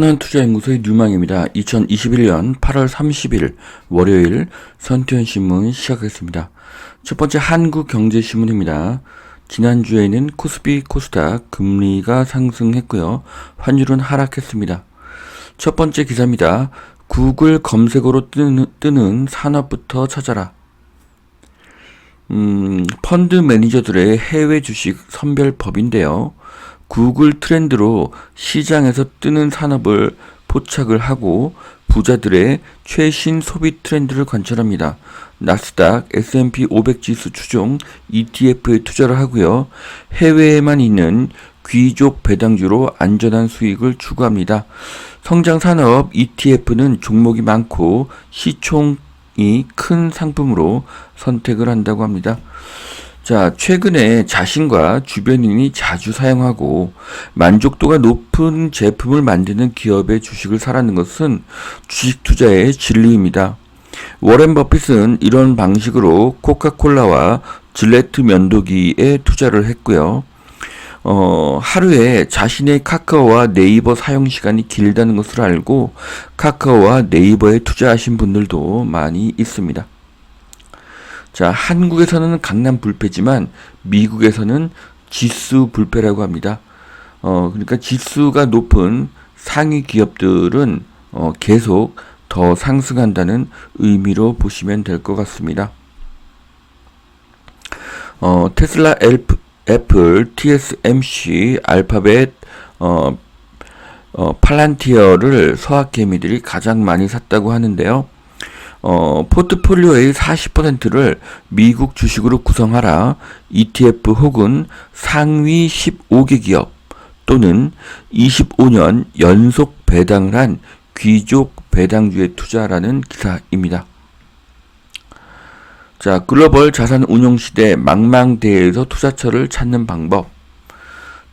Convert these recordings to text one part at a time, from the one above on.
투자연구소의 뉴망입니다. 2021년 8월 30일 월요일 선투현신문 시작하겠습니다. 첫 번째 한국경제신문입니다. 지난주에는 코스피 코스닥 금리가 상승했고요. 환율은 하락했습니다. 첫 번째 기사입니다. 구글 검색어로 뜨는, 뜨는 산업부터 찾아라. 음, 펀드 매니저들의 해외 주식 선별법인데요. 구글 트렌드로 시장에서 뜨는 산업을 포착을 하고 부자들의 최신 소비 트렌드를 관찰합니다. 나스닥, S&P 500 지수 추종 ETF에 투자를 하고요. 해외에만 있는 귀족 배당주로 안전한 수익을 추구합니다. 성장 산업 ETF는 종목이 많고 시총이 큰 상품으로 선택을 한다고 합니다. 자, 최근에 자신과 주변인이 자주 사용하고 만족도가 높은 제품을 만드는 기업의 주식을 사라는 것은 주식 투자의 진리입니다. 워렌 버핏은 이런 방식으로 코카콜라와 질레트 면도기에 투자를 했고요. 어, 하루에 자신의 카카오와 네이버 사용 시간이 길다는 것을 알고 카카오와 네이버에 투자하신 분들도 많이 있습니다. 자, 한국에서는 강남 불패지만 미국에서는 지수 불패라고 합니다. 어, 그러니까 지수가 높은 상위 기업들은 어, 계속 더 상승한다는 의미로 보시면 될 것 같습니다. 어, 테슬라, 엘프, 애플, TSMC, 알파벳, 어, 어, 팔란티어를 서학 개미들이 가장 많이 샀다고 하는데요. 어, 포트폴리오의 40%를 미국 주식으로 구성하라. ETF 혹은 상위 15개 기업 또는 25년 연속 배당을 한 귀족 배당주에 투자라는 기사입니다. 자, 글로벌 자산 운용 시대 망망대해에서 투자처를 찾는 방법.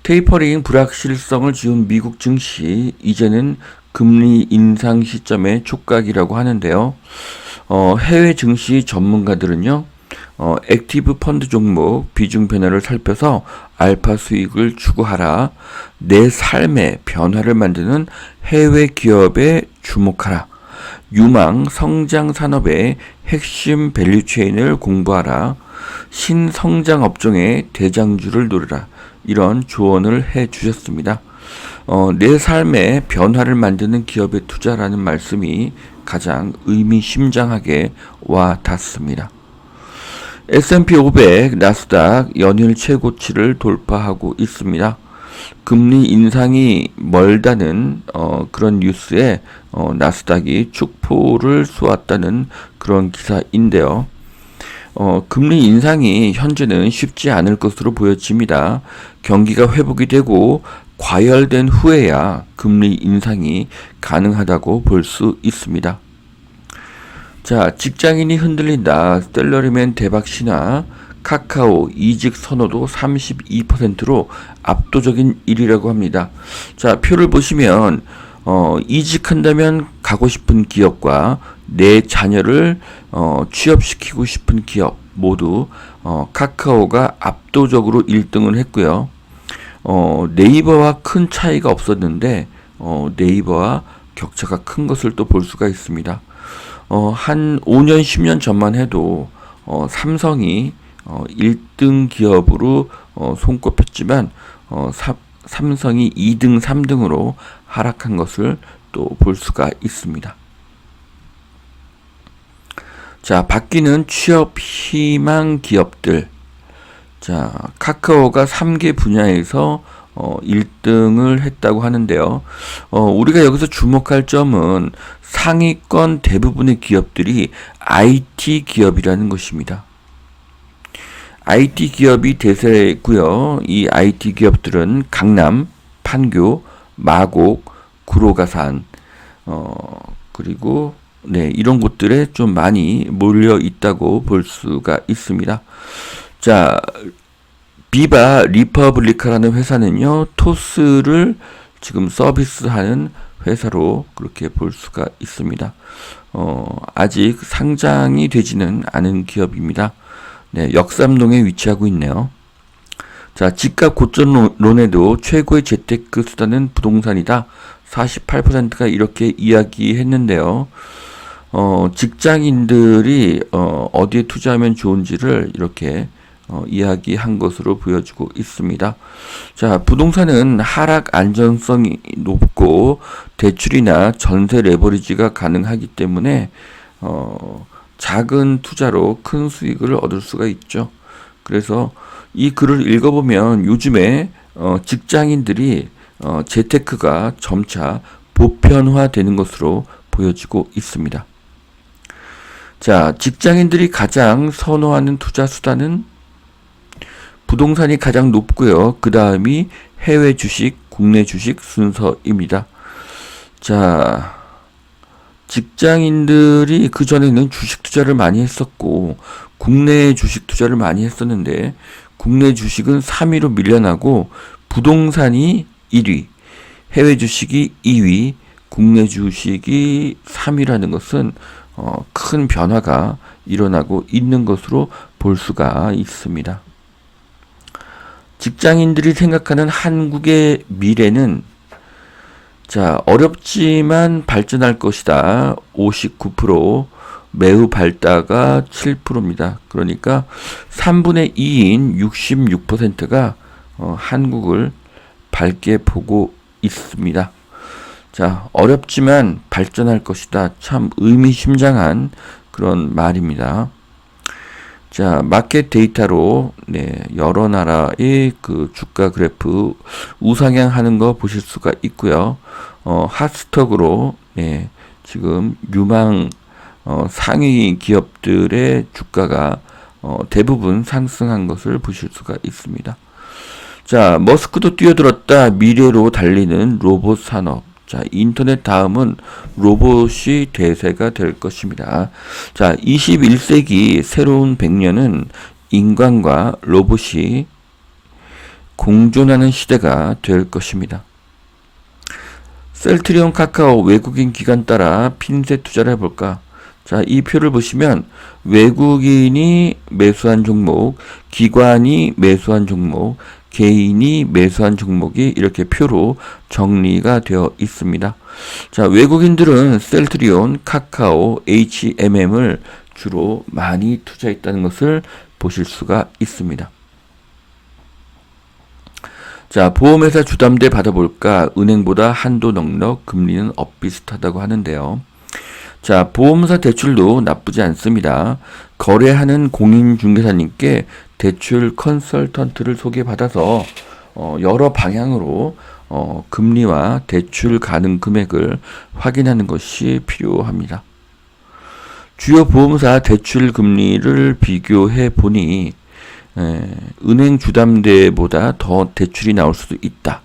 테이퍼링 불확실성을 지운 미국 증시, 이제는 금리 인상 시점의 촉각이라고 하는데요. 어, 해외 증시 전문가들은요, 어, 액티브 펀드 종목 비중 변화를 살펴서 알파 수익을 추구하라. 내 삶의 변화를 만드는 해외 기업에 주목하라. 유망 성장 산업의 핵심 밸류 체인을 공부하라. 신성장 업종의 대장주를 노려라. 이런 조언을 해 주셨습니다. 어, 내 삶의 변화를 만드는 기업에 투자라는 말씀이 가장 의미심장하게 와 닿습니다. S&P 500, 나스닥 연일 최고치를 돌파하고 있습니다. 금리 인상이 멀다는 어, 그런 뉴스에 어, 나스닥이 축포를 쏘았다는 그런 기사인데요. 어, 금리 인상이 현재는 쉽지 않을 것으로 보여집니다. 경기가 회복이 되고 과열된 후에야 금리 인상이 가능하다고 볼 수 있습니다. 자, 직장인이 흔들린다. 셀러리맨 대박 신화. 카카오 이직 선호도 32%로 압도적인 1위라고 합니다. 자, 표를 보시면 어, 이직한다면 가고 싶은 기업과 내 자녀를 어, 취업시키고 싶은 기업 모두 어, 카카오가 압도적으로 1등을 했고요. 어, 네이버와 큰 차이가 없었는데 어, 네이버와 격차가 큰 것을 또 볼 수가 있습니다. 어, 한 5년, 10년 전만 해도 어, 삼성이 어, 1등 기업으로 어, 손꼽혔지만 어, 사, 삼성이 2등, 3등으로 하락한 것을 또 볼 수가 있습니다. 자, 바뀌는 취업 희망 기업들. 자, 카카오가 3개 분야에서 어, 1등을 했다고 하는데요. 어, 우리가 여기서 주목할 점은 상위권 대부분의 기업들이 IT 기업이라는 것입니다. IT 기업이 대세고요. 이 IT 기업들은 강남, 판교, 마곡, 구로가산, 어, 그리고 네, 이런 곳들에 좀 많이 몰려 있다고 볼 수가 있습니다. 자, 비바 리퍼블리카라는 회사는요, 토스를 지금 서비스하는 회사로 그렇게 볼 수가 있습니다. 어, 아직 상장이 되지는 않은 기업입니다. 네, 역삼동에 위치하고 있네요. 자, 집값 고점론에도 최고의 재테크 수단은 부동산이다. 48%가 이렇게 이야기했는데요. 어, 직장인들이 어, 어디에 투자하면 좋은지를 이렇게 어, 이야기한 것으로 보여주고 있습니다. 자, 부동산은 하락 안전성이 높고 대출이나 전세 레버리지가 가능하기 때문에 어, 작은 투자로 큰 수익을 얻을 수가 있죠. 그래서 이 글을 읽어보면 요즘에 어, 직장인들이 어, 재테크가 점차 보편화되는 것으로 보여지고 있습니다. 자, 직장인들이 가장 선호하는 투자 수단은 부동산이 가장 높고요. 그 다음이 해외 주식, 국내 주식 순서입니다. 자, 직장인들이 그 전에는 주식 투자를 많이 했었고, 국내 주식 투자를 많이 했었는데, 국내 주식은 3위로 밀려나고, 부동산이 1위, 해외 주식이 2위, 국내 주식이 3위라는 것은 어, 큰 변화가 일어나고 있는 것으로 볼 수가 있습니다. 직장인들이 생각하는 한국의 미래는 자, 어렵지만 발전할 것이다. 59%, 매우 밝다가 7%입니다. 그러니까 3분의 2인 66%가 어, 한국을 밝게 보고 있습니다. 자, 어렵지만 발전할 것이다. 참 의미심장한 그런 말입니다. 자, 마켓 데이터로 네, 여러 나라의 그 주가 그래프 우상향 하는 거 보실 수가 있고요. 어, 핫스톡으로 네, 지금 유망 어, 상위 기업들의 주가가 어, 대부분 상승한 것을 보실 수가 있습니다. 자, 머스크도 뛰어들었다. 미래로 달리는 로봇 산업. 자, 인터넷 다음은 로봇이 대세가 될 것입니다. 자, 21세기 새로운 100년은 인간과 로봇이 공존하는 시대가 될 것입니다. 셀트리온 카카오 외국인 기관 따라 핀셋 투자를 해볼까? 자, 이 표를 보시면 외국인이 매수한 종목, 기관이 매수한 종목, 개인이 매수한 종목이 이렇게 표로 정리가 되어 있습니다. 자, 외국인들은 셀트리온, 카카오, HMM을 주로 많이 투자했다는 것을 보실 수가 있습니다. 자, 보험회사 주담대 받아볼까? 은행보다 한도 넉넉, 금리는 엇비슷하다고 하는데요. 자, 보험사 대출도 나쁘지 않습니다. 거래하는 공인중개사님께 대출 컨설턴트를 소개받아서 어, 여러 방향으로 어, 금리와 대출 가능 금액을 확인하는 것이 필요합니다. 주요 보험사 대출 금리를 비교해 보니 에, 은행 주담대보다 더 대출이 나올 수도 있다.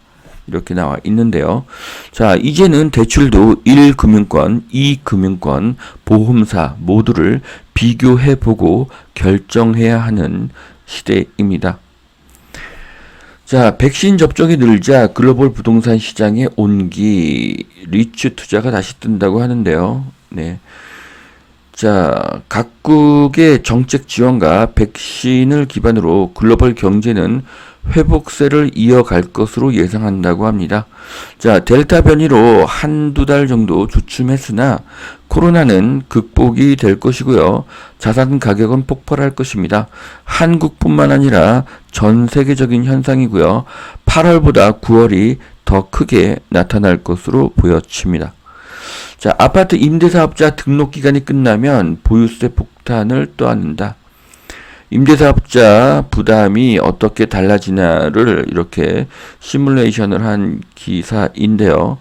이렇게 나와 있는데요. 자, 이제는 대출도 1금융권, 2금융권, 보험사 모두를 비교해 보고 결정해야 하는 시대입니다. 자, 백신 접종이 늘자 글로벌 부동산 시장의 온기 리츠 투자가 다시 뜬다고 하는데요. 네. 자, 각국의 정책 지원과 백신을 기반으로 글로벌 경제는 회복세를 이어갈 것으로 예상한다고 합니다. 자, 델타 변이로 한두 달 정도 주춤했으나 코로나는 극복이 될 것이고요. 자산 가격은 폭발할 것입니다. 한국뿐만 아니라 전 세계적인 현상이고요. 8월보다 9월이 더 크게 나타날 것으로 보여집니다. 자, 아파트 임대사업자 등록 기간이 끝나면 보유세 폭탄을 떠안는다. 임대사업자 부담이 어떻게 달라지나를 이렇게 시뮬레이션을 한 기사인데요.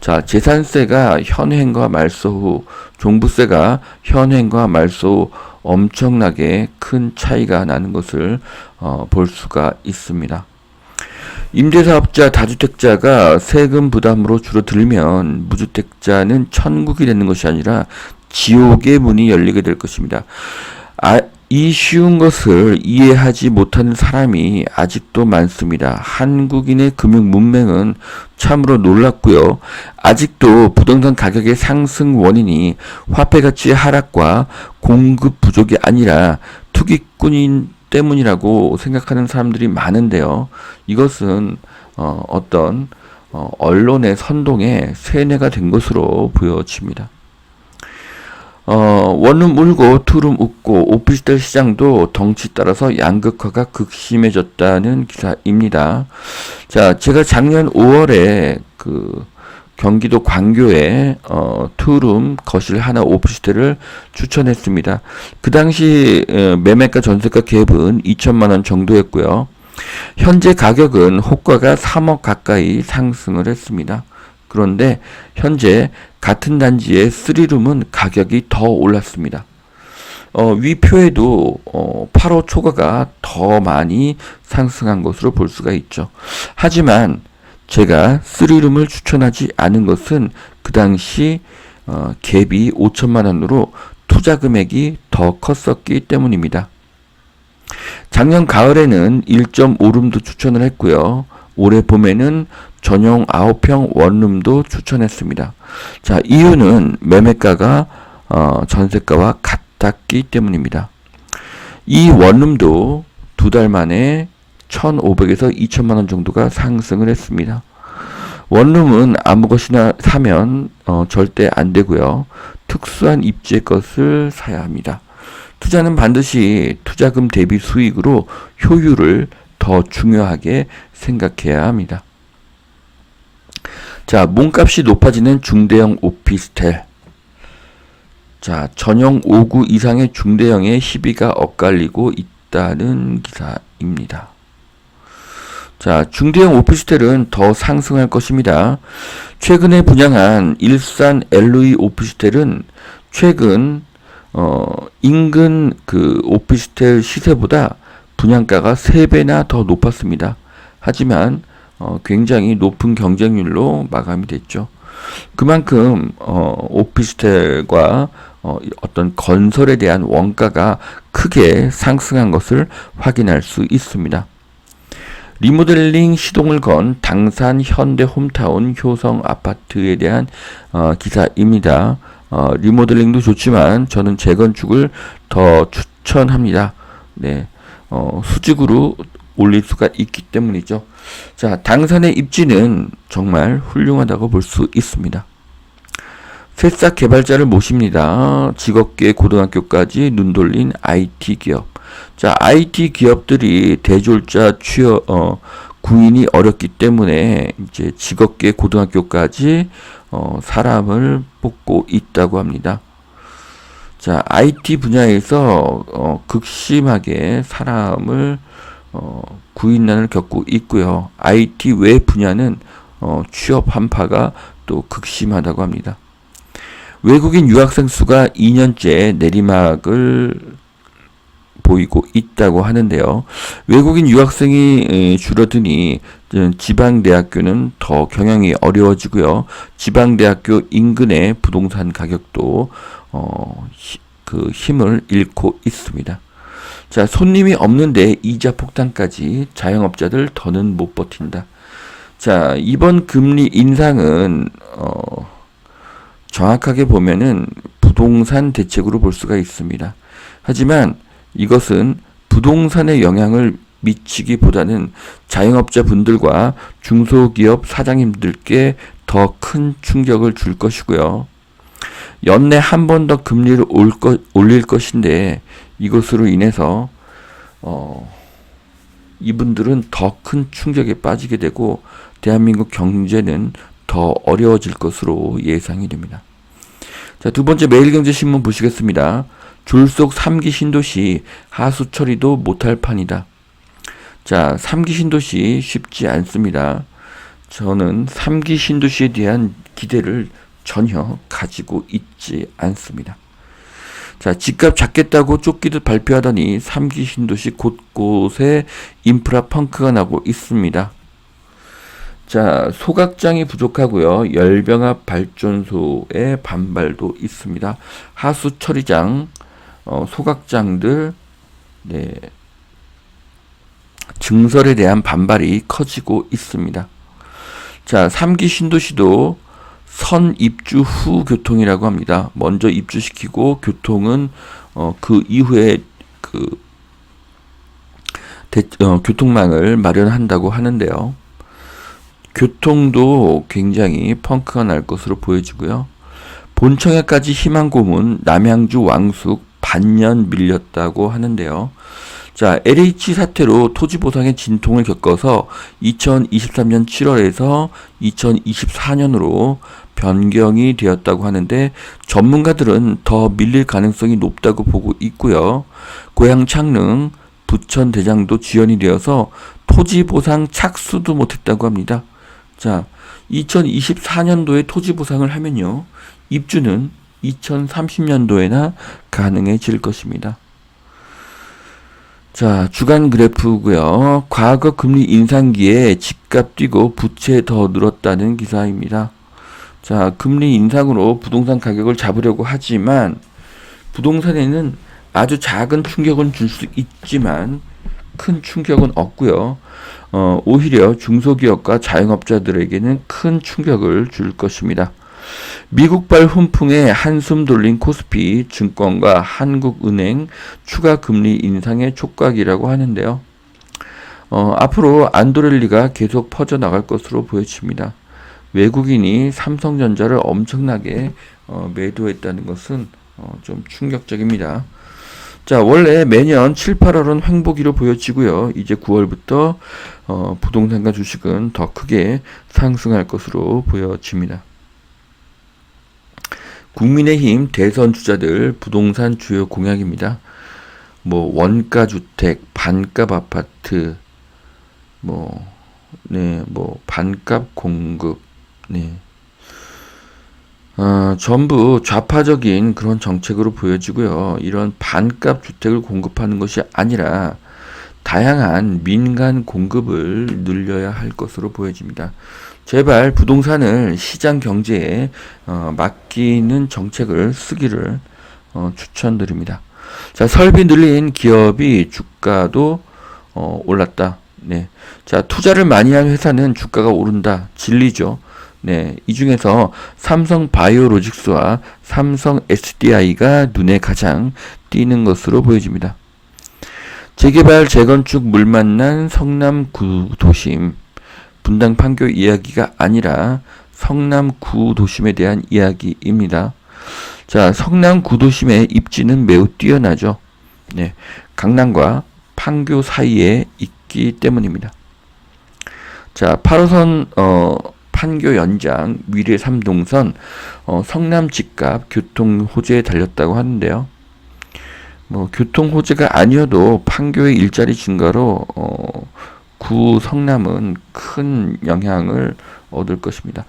자, 재산세가 현행과 말소 후, 종부세가 현행과 말소 후 엄청나게 큰 차이가 나는 것을 어, 볼 수가 있습니다. 임대사업자 다주택자가 세금 부담으로 줄어들면 무주택자는 천국이 되는 것이 아니라 지옥의 문이 열리게 될 것입니다. 아, 이 쉬운 것을 이해하지 못하는 사람이 아직도 많습니다. 한국인의 금융 문맹은 참으로 놀랍고요. 아직도 부동산 가격의 상승 원인이 화폐 가치의 하락과 공급 부족이 아니라 투기꾼인 때문이라고 생각하는 사람들이 많은데요. 이것은 어, 어떤 어, 언론의 선동에 세뇌가 된 것으로 보여집니다. 어, 원룸 울고 투룸 웃고 오피스텔 시장도 덩치 따라서 양극화가 극심해졌다는 기사입니다. 자, 제가 작년 5월에 그 경기도 광교에 어, 투룸 거실 하나 오피스텔을 추천했습니다. 그 당시 어, 매매가 전세가 갭은 2천만 원 정도였고요. 현재 가격은 호가가 3억 가까이 상승을 했습니다. 그런데 현재 같은 단지의 3룸은 가격이 더 올랐습니다. 어, 위 표에도 어, 8호 초과가 더 많이 상승한 것으로 볼 수가 있죠. 하지만 제가 3룸을 추천하지 않은 것은 그 당시 어, 갭이 5천만 원으로 투자 금액이 더 컸었기 때문입니다. 작년 가을에는 1.5룸도 추천을 했고요. 올해 봄에는 전용 9평 원룸도 추천했습니다. 자, 이유는 매매가가 어, 전세가와 같았기 때문입니다. 이 원룸도 두 달 만에 1,500에서 2천만 원 정도가 상승을 했습니다. 원룸은 아무 것이나 사면 어, 절대 안 되고요. 특수한 입지의 것을 사야 합니다. 투자는 반드시 투자금 대비 수익으로 효율을 더 중요하게 생각해야 합니다. 자, 몸값이 높아지는 중대형 오피스텔. 자, 전용 5구 이상의 중대형의 시비가 엇갈리고 있다는 기사입니다. 자, 중대형 오피스텔은 더 상승할 것입니다. 최근에 분양한 일산 LE 오피스텔은 최근 어, 인근 그 오피스텔 시세보다 분양가가 3배나 더 높았습니다. 하지만 어, 굉장히 높은 경쟁률로 마감이 됐죠. 그만큼 어, 오피스텔과 어, 어떤 건설에 대한 원가가 크게 상승한 것을 확인할 수 있습니다. 리모델링 시동을 건 당산 현대 홈타운 효성 아파트에 대한 어, 기사입니다. 어, 리모델링도 좋지만 저는 재건축을 더 추천합니다. 네, 어, 수직으로 올릴 수가 있기 때문이죠. 자, 당산의 입지는 정말 훌륭하다고 볼 수 있습니다. 새싹 개발자를 모십니다. 직업계 고등학교까지 눈 돌린 IT 기업. 자, IT 기업들이 대졸자 취업, 어, 구인이 어렵기 때문에 이제 직업계 고등학교까지 어, 사람을 뽑고 있다고 합니다. 자, IT 분야에서 어, 극심하게 사람을 어, 구인난을 겪고 있고요. IT 외 분야는 어, 취업 한파가 또 극심하다고 합니다. 외국인 유학생 수가 2년째 내리막을 보이고 있다고 하는데요. 외국인 유학생이 줄어드니 지방 대학교는 더 경영이 어려워지고요. 지방 대학교 인근의 부동산 가격도 어, 그 힘을 잃고 있습니다. 자, 손님이 없는데 이자 폭탄까지 자영업자들 더는 못 버틴다. 자, 이번 금리 인상은 어, 정확하게 보면은 부동산 대책으로 볼 수가 있습니다. 하지만 이것은 부동산의 영향을 미치기보다는 자영업자 분들과 중소기업 사장님들께 더 큰 충격을 줄 것이고요. 연내 한 번 더 금리를 올 것, 올릴 것인데 이것으로 인해서 어, 이분들은 더 큰 충격에 빠지게 되고 대한민국 경제는 더 어려워질 것으로 예상이 됩니다. 자, 두 번째 매일경제신문 보시겠습니다. 줄속 3기 신도시 하수 처리도 못할 판이다. 자, 3기 신도시 쉽지 않습니다. 저는 3기 신도시에 대한 기대를 전혀 가지고 있지 않습니다. 자, 집값 잡겠다고 쫓기듯 발표하더니 3기 신도시 곳곳에 인프라 펑크가 나고 있습니다. 자, 소각장이 부족하고요. 열병합 발전소의 반발도 있습니다. 하수 처리장, 어, 소각장들, 네, 증설에 대한 반발이 커지고 있습니다. 자, 3기 신도시도 선 입주 후 교통이라고 합니다. 먼저 입주시키고 교통은 어, 그 이후에 그 대, 어, 교통망을 마련한다고 하는데요. 교통도 굉장히 펑크가 날 것으로 보여지고요. 본청에까지 희망 고문 남양주 왕숙 반년 밀렸다고 하는데요. 자, LH 사태로 토지 보상의 진통을 겪어서 2023년 7월에서 2024년으로 변경이 되었다고 하는데 전문가들은 더 밀릴 가능성이 높다고 보고 있고요. 고향 창릉 부천 대장도 지연이 되어서 토지 보상 착수도 못했다고 합니다. 자, 2024년도에 토지 보상을 하면요. 입주는 2030년도에나 가능해질 것입니다. 자, 주간 그래프고요. 과거 금리 인상기에 집값 뛰고 부채 더 늘었다는 기사입니다. 자, 금리 인상으로 부동산 가격을 잡으려고 하지만 부동산에는 아주 작은 충격은 줄 수 있지만 큰 충격은 없고요. 어, 오히려 중소기업과 자영업자들에게는 큰 충격을 줄 것입니다. 미국발 훈풍에 한숨 돌린 코스피 증권과 한국은행 추가 금리 인상의 촉각이라고 하는데요. 어, 앞으로 안도렐리가 계속 퍼져나갈 것으로 보여집니다. 외국인이 삼성전자를 엄청나게 어, 매도했다는 것은 어, 좀 충격적입니다. 자, 원래 매년 7, 8월은 횡보기로 보여지고요. 이제 9월부터 어, 부동산과 주식은 더 크게 상승할 것으로 보여집니다. 국민의힘 대선 주자들 부동산 주요 공약입니다. 뭐 원가 주택, 반값 아파트, 뭐 네, 뭐 반값 공급, 네. 어, 전부 좌파적인 그런 정책으로 보여지고요. 이런 반값 주택을 공급하는 것이 아니라 다양한 민간 공급을 늘려야 할 것으로 보여집니다. 제발 부동산을 시장 경제에 어, 맡기는 정책을 쓰기를 어, 추천드립니다. 자, 설비 늘린 기업이 주가도 어, 올랐다. 네. 자, 투자를 많이 한 회사는 주가가 오른다. 진리죠. 네, 이 중에서 삼성 바이오로직스와 삼성 SDI가 눈에 가장 띄는 것으로 보여집니다. 재개발, 재건축 물 만난 성남 구 도심 분당 판교 이야기가 아니라 성남구 도심에 대한 이야기입니다. 자, 성남구 도심의 입지는 매우 뛰어나죠. 네, 강남과 판교 사이에 있기 때문입니다. 자, 8호선 어 판교 연장 미래 3동선 어, 성남 집값 교통 호재에 달렸다고 하는데요. 뭐 교통 호재가 아니어도 판교의 일자리 증가로 어, 구 성남은 큰 영향을 얻을 것입니다.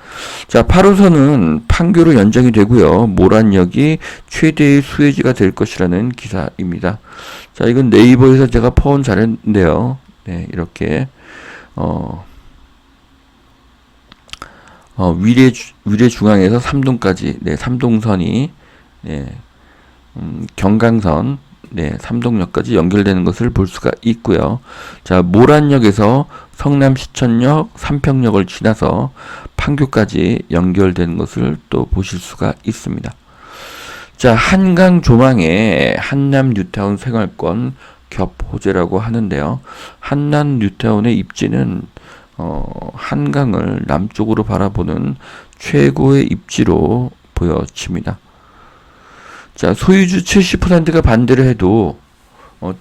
자, 8호선은 판교로 연장이 되고요. 모란역이 최대의 수혜지가 될 것이라는 기사입니다. 자, 이건 네이버에서 제가 퍼온 자료인데요. 네, 이렇게 어 어, 위례, 위례 중앙에서 삼동까지, 네, 삼동선이, 네, 음, 경강선, 네, 삼동역까지 연결되는 것을 볼 수가 있고요. 자, 모란역에서 성남 시천역, 삼평역을 지나서 판교까지 연결되는 것을 또 보실 수가 있습니다. 자, 한강 조망에 한남 뉴타운 생활권 겹 호재라고 하는데요. 한남 뉴타운의 입지는 어, 한강을 남쪽으로 바라보는 최고의 입지로 보여집니다. 자, 소유주 70%가 반대를 해도 어,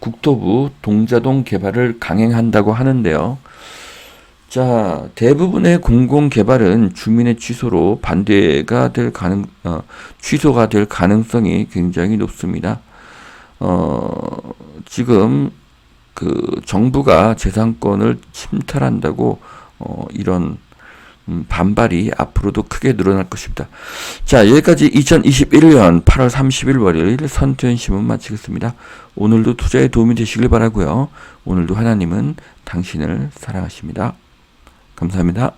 국토부 동자동 개발을 강행한다고 하는데요. 자, 대부분의 공공 개발은 주민의 취소로 반대가 될 가능, 어, 취소가 될 가능성이 굉장히 높습니다. 어, 지금 그 정부가 재산권을 침탈한다고 어, 이런 음, 반발이 앞으로도 크게 늘어날 것입니다. 자, 여기까지 2021년 8월 30일 월요일 선투현 신문 마치겠습니다. 오늘도 투자에 도움이 되시길 바라고요. 오늘도 하나님은 당신을 사랑하십니다. 감사합니다.